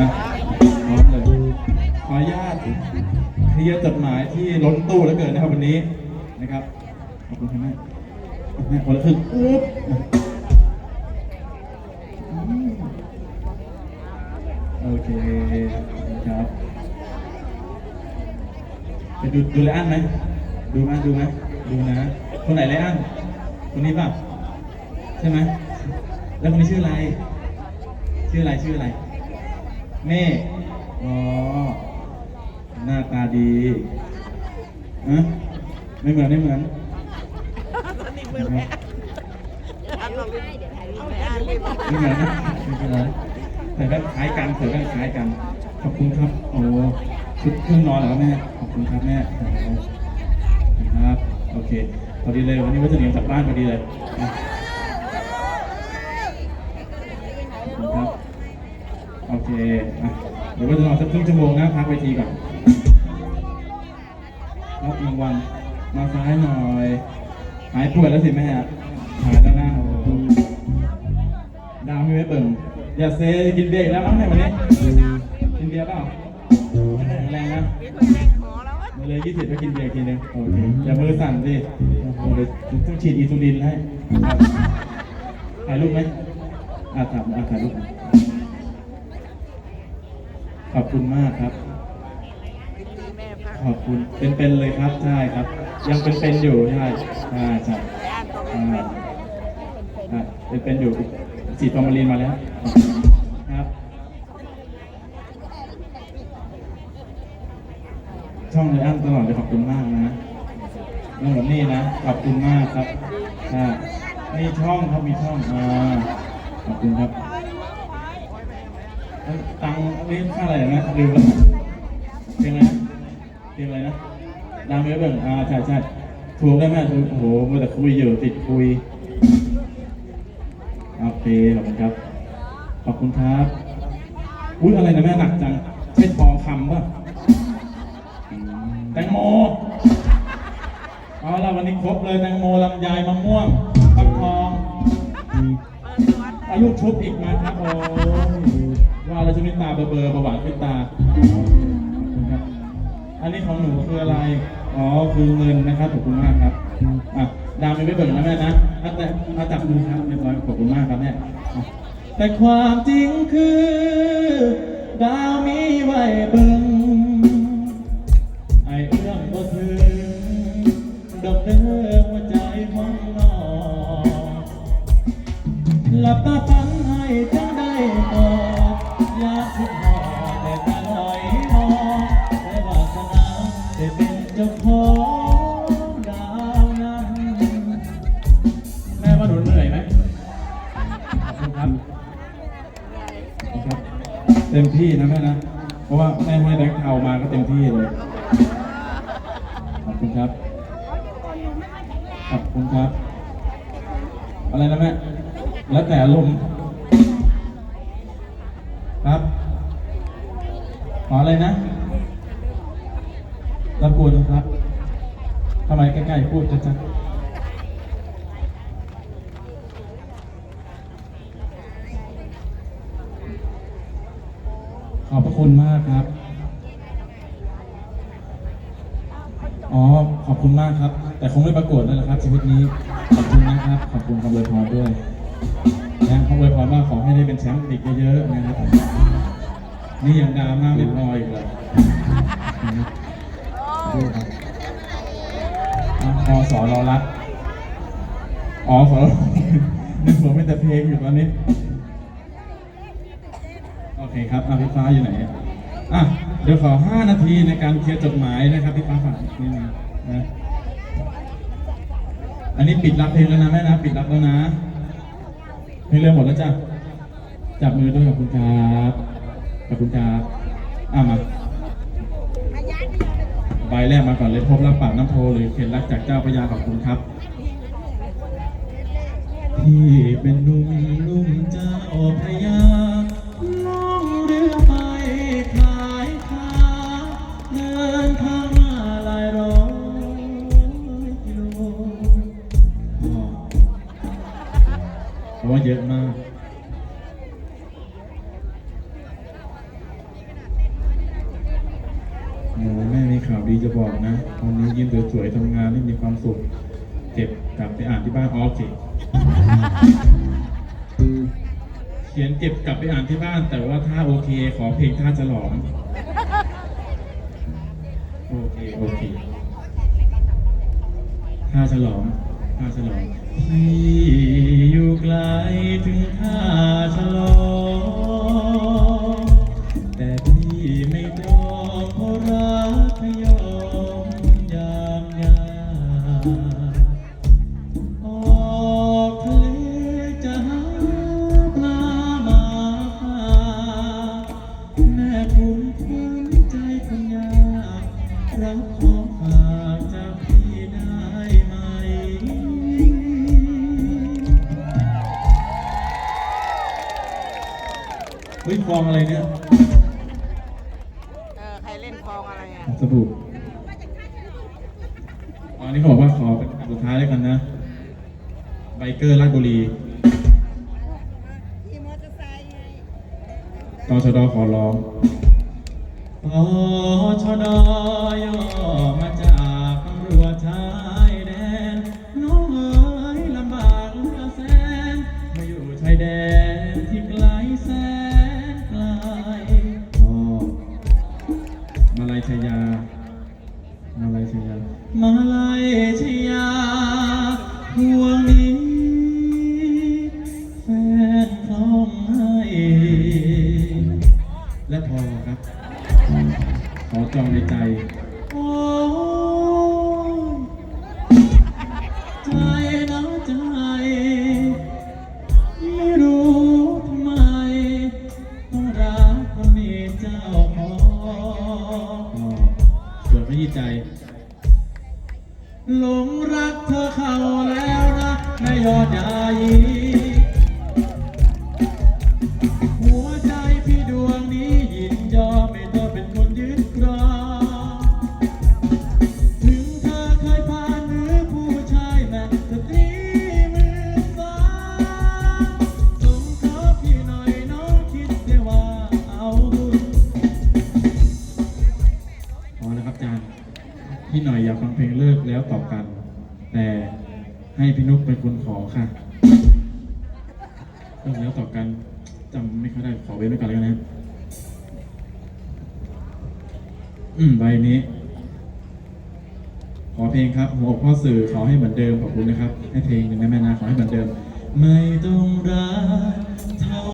นะพร้อมเลยขออนุญาตเคลียร์จดหมายที่ล้นตู้แล้วเกินนะครับวันนี้นะครับขอบคุณครับแม่แม่คนละครึ่งอึ๊บอืมโอเคครับไปดูดูไลอ้อนไหมดูไหมดูไหมดูนะ คนไหนไลอ้อนคนนี้ป่ะใช่ไหมแล้วคนนี้ชื่ออะไร ชื่ออะไรชื่ออะไร เม่อ๋อ หน้าตาดีอะไม่เหมือนไม่เหมือนตอนนี้มือแม่อ่านลองดิเอาไปอ่านไม่เหมือนนะไม่เป็นไรแต่ก็คล้ายกันแต่ก็คล้ายกัน ขอบคุณครับ โอ้ชุดเครื่องนอนเหรอแม่ ขอบคุณครับแม่โอ้ครับ โอเค พอดีเลยวันนี้ว่าจะเรียนกลับบ้านพอดีเลยอะขอบคุณครับ โอเคอะเดี๋ยวว่าจะรอสักครึ่งชั่วโมงนะพักเวทีก่อนรับรางวัลมาซ้ายหน่อย หายป่วยแล้วสิแม่หายแล้วนะโอ้โหดาวไม่ไว้เบิ่งอย่าเซกินเบียร์อีกแล้วมั้งในวันนี้กินเบียร์เปล่าแข็งแรงนะมาเลยยี่สิบก็กินเบียร์กทีนึงโอเคอย่ามือสั่นสิโอ้โหเดี๋ยวต้องฉีดอินซูลินให้ถ่ายรูปไหมอะถ่ายอะถ่ายรูป ขอบคุณมากครับ ขอบคุณเป็นๆเลยครับใช่ครับ ยังเป็นๆอยู่ใช่ใช่ใช่เป็นเป็นๆอยู่ฉีดฟอมาลีนมาแล้วครับ ช่องเลยอ้ำตลอดเลยขอบคุณมากนะน้องแบบนี้นะขอบคุณมากครับอ่ามีช่องครับมีช่องอ่าขอบคุณครับ ตังค์นี่ค่าอะไรนะลืมแล้วเพลงอะไรนะเพลงอะไรนะดังเยอะเบิ่งอ่าใช่ใช่ถูกได้ไหมถูโอ้โหมัวแต่คุยอยู่ติดคุยโอเคขอบคุณครับ ขอบคุณครับอุ้ยอะไรนะแม่หนักจังใช่ทองคำป่ะแตงโมเอาละวันนี้ครบเลยแตงโมลำไยมะม่วงฟักทองอายุชุบอีกมาครับโอ้ ว่าแล้วจะไม่ตาเบอร์เบอร์ประหวานขึ้นตาครับอันนี้ของหนูคืออะไร อ๋อ คือเงินนะครับ ขอบคุณมากครับ อะ ดาวไม่เบิกนะแม่นะถ้าแต่มาจับมือครับเรียบร้อยขอบคุณมากครับแม่แต่ความจริงคือดาว ขอบคุณครับ เต็มที่นะแม่นะ เพราะว่าแม่ให้แบงค์เทามาก็เต็มที่เลย ขอบคุณครับ ขอบคุณครับ อะไรนะแม่ แล้วแต่อารมครับ ขออะไรนะรับกวนครับทำไมใกล้ๆพูดชัดๆ ขอบพระคุณมากครับ อ๋อ ขอบคุณมากครับ แต่คงไม่ประกวดแล้วละครับ ชีวิตนี้ ขอบคุณนะครับ ขอบคุณคำอวยพรด้วยนะคำอวยพรว่าขอให้ได้เป็นแชมป์อีกเยอะๆนะครับ นี่ยังดราม่าไม่พออีกเลยนะครับดูครับอะอสอรอรักอ๋อขอนึกว่าไม่แต่เพลงอยู่ตอนนี้ โอเคครับอะพี่ฟ้าอยู่ไหนอะเดี๋ยวขอ 5 นาทีในการเคลียร์จดหมายนะครับพี่ฟ้าฝากนิดนึงนะอันนี้ปิดรับเพลงแล้วนะแม่นะ ปิดรับแล้วนะเพลงเร็วหมดแล้วจ้ะจับมือด้วยขอบคุณครับขอบคุณครับอะมาใบแรกมาก่อนเลยพบรับปากน้ำโพหรือเข็นรักจากเจ้าพระยาขอบคุณครับที่เป็นหนุ่มลุ่มเจ้าพระยา หนูแม่มีข่าวดีจะบอกนะวันนี้ยิ้มสวยๆทำงานที่มีความสุข เก็บกลับไปอ่านที่บ้านออโอเคเขียนเก็บกลับไปอ่านที่บ้าน แต่ว่าถ้าโอเค ขอเพลงท่าฉลองโอเคโอเคท่าฉลองท่าฉลองพี่อยู่ไกลถึงท่าฉลอง เฮ้ยฟองอะไรเนี่ยเออใครเล่นฟองอะไรอะสบู่อันนี้เขาบอกว่าขอเป็นคำสุดท้ายแล้วกันนะ ไบเกอร์ราชบุรีตชดขอร้องตชดย่อมาจากตำรวจ พอครับ ขอจองในใจ โอ้ยใจนะใจ ไม่รู้ทำไม ต้องรักคนมีเจ้าของส่วนขยี้ใจ หลงรัก พี่หน่อยอยากฟังเพลงเลิกแล้วต่อกัน แต่ให้พี่นุ๊กเป็นคนขอค่ะเลิกแล้วต่อกันจำไม่ค่อยได้ขอไว้นไว้ก่อนแล้วนะอืมใบนี้ ขอเพลงครับหัวอกพ่อสื่อขอให้เหมือนเดิมขอบคุณนะครับ ให้เพลงหนึ่งนะแม่นะขอให้เหมือนเดิม ไม่ต้องรัก